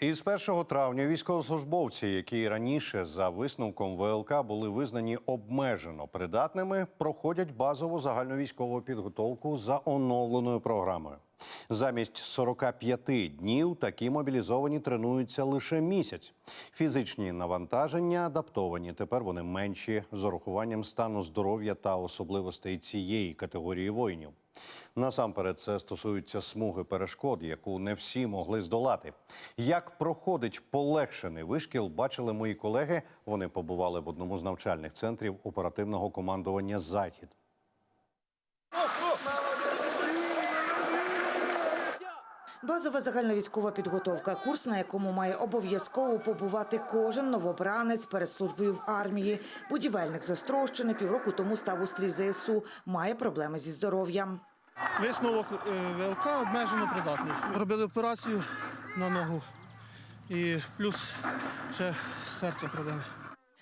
Із 1 травня військовослужбовці, які раніше за висновком ВЛК були визнані обмежено придатними, проходять базову загальновійськову підготовку за оновленою програмою. Замість 45 днів такі мобілізовані тренуються лише місяць. Фізичні навантаження адаптовані. Тепер вони менші з урахуванням стану здоров'я та особливостей цієї категорії воїнів. Насамперед, це стосується смуги перешкод, яку не всі могли здолати. Як проходить полегшений вишкіл, бачили мої колеги. Вони побували в одному з навчальних центрів оперативного командування Захід. Базова загальновійськова підготовка курс, на якому має обов'язково побувати кожен новобранець перед службою в армії. Будівельник з Острощини півроку тому став у стрій ЗСУ, має проблеми зі здоров'ям. Висновок е, ВЛК обмежено придатний. Робили операцію на ногу і плюс ще з серцем проблеми.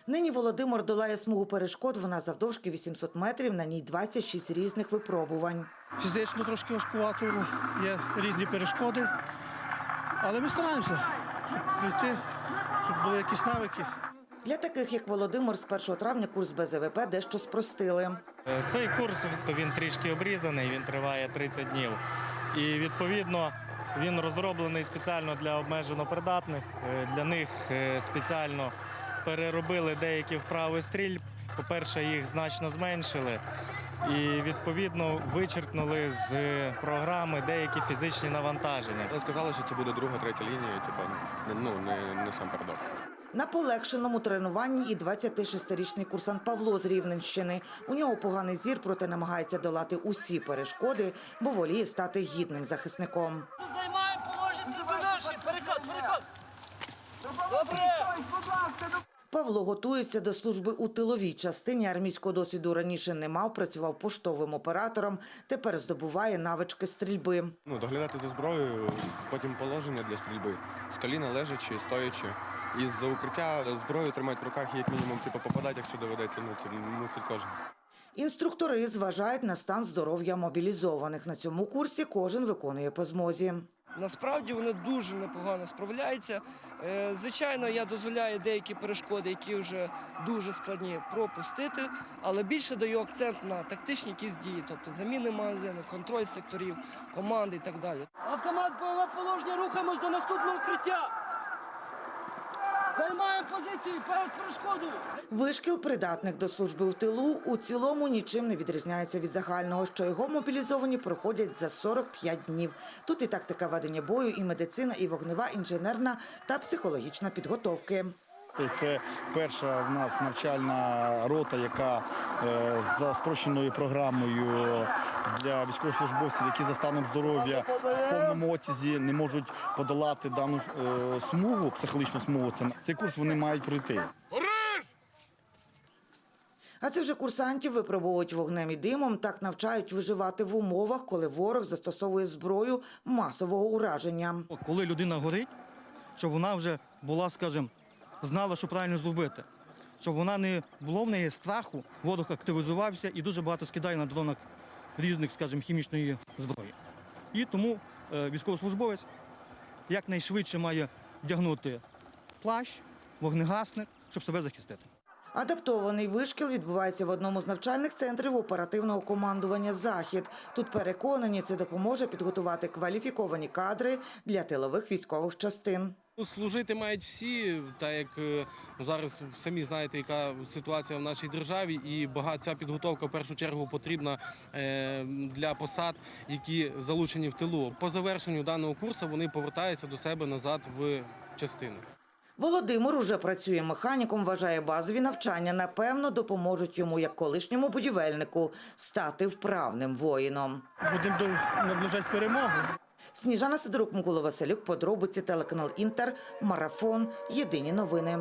Нині Володимир долає смугу перешкод. Вона завдовжки 800 метрів. На ній 26 різних випробувань. Фізично трошки важкувато, є різні перешкоди. Але ми стараємося, щоб прийти, щоб були якісь навики. Для таких як Володимир, з 1 травня курс БЗВП дещо спростили. Е, Цей курс то він трішки обрізаний, він триває 30 днів. І відповідно він розроблений спеціально для обмежено придатних. Е, Для них е, спеціально переробили деякі вправи стрільб. По-перше, їх значно зменшили. І відповідно вичеркнули з програми деякі фізичні навантаження. Але сказали, що це буде друга, третя лінія, типу, не- ну, не, не сам передок. На полегшеному тренуванні і 26-річний курсант Павло з Рівненщини. У нього поганий зір, проте намагається долати усі перешкоди, бо воліє стати гідним захисником. Займаємо положення. Перекат, перекат. Добре. Павло готується до служби у тиловій частині. Армійського досвіду раніше не мав, працював поштовим оператором. Тепер здобуває навички стрільби. Ну, доглядати за зброєю, потім положення для стрільби. З коліна лежачи, стоячи. І з-за укриття зброю тримати в руках і як мінімум типу, попадати, якщо доведеться, ну це мусить кожен. Інструктори зважають на стан здоров'я мобілізованих. На цьому курсі кожен виконує по змозі. Насправді вони дуже непогано справляються. Е, Звичайно, я дозволяю деякі перешкоди, які вже дуже складні, пропустити, але більше даю акцент на тактичні якісь дії, тобто заміни магазину, контроль секторів, команди і так далі. Автомат бойове положення, рухаємось до наступного укриття. Займаємо позиції перед перешкодою. Вишкіл придатних до служби в тилу у цілому нічим не відрізняється від загального, що його мобілізовані проходять за 45 днів. Тут і тактика ведення бою, і медицина, і вогнева, інженерна та психологічна підготовки. І Це перша в нас навчальна рота, яка е, за спрощеною програмою для військовослужбовців, які за станом здоров'я в повному отязі не можуть подолати дану е, смугу, психологічну смугу. Цей курс вони мають пройти. А це вже курсантів випробовують вогнем і димом. Так навчають виживати в умовах, коли ворог застосовує зброю масового ураження. коли людина горить, щоб вона вже була, скажімо, знала, що правильно зробити. Щоб вона не було в неї страху, ворог активізувався і дуже багато скидає на дронах різних, скажімо, хімічної зброї. І тому е, військовослужбовець якнайшвидше має вдягнути плащ, вогнегасник, щоб себе захистити. Адаптований вишкіл відбувається в одному з навчальних центрів оперативного командування Захід. Тут переконані, це допоможе підготувати кваліфіковані кадри для тилових військових частин. Ну, Служити мають всі, так як е, зараз самі знаєте, яка ситуація в нашій державі, і багато ця підготовка в першу чергу потрібна е, для посад, які залучені в тилу. По завершенню даного курсу вони повертаються до себе назад в частину. Володимир уже працює механіком, вважає базові навчання. Напевно, допоможуть йому, як колишньому будівельнику, стати вправним воїном. Будемо наближати перемогу. Сніжана Сидорук, Микола Василюк, подробиці телеканал Інтер, Марафон. Єдині новини.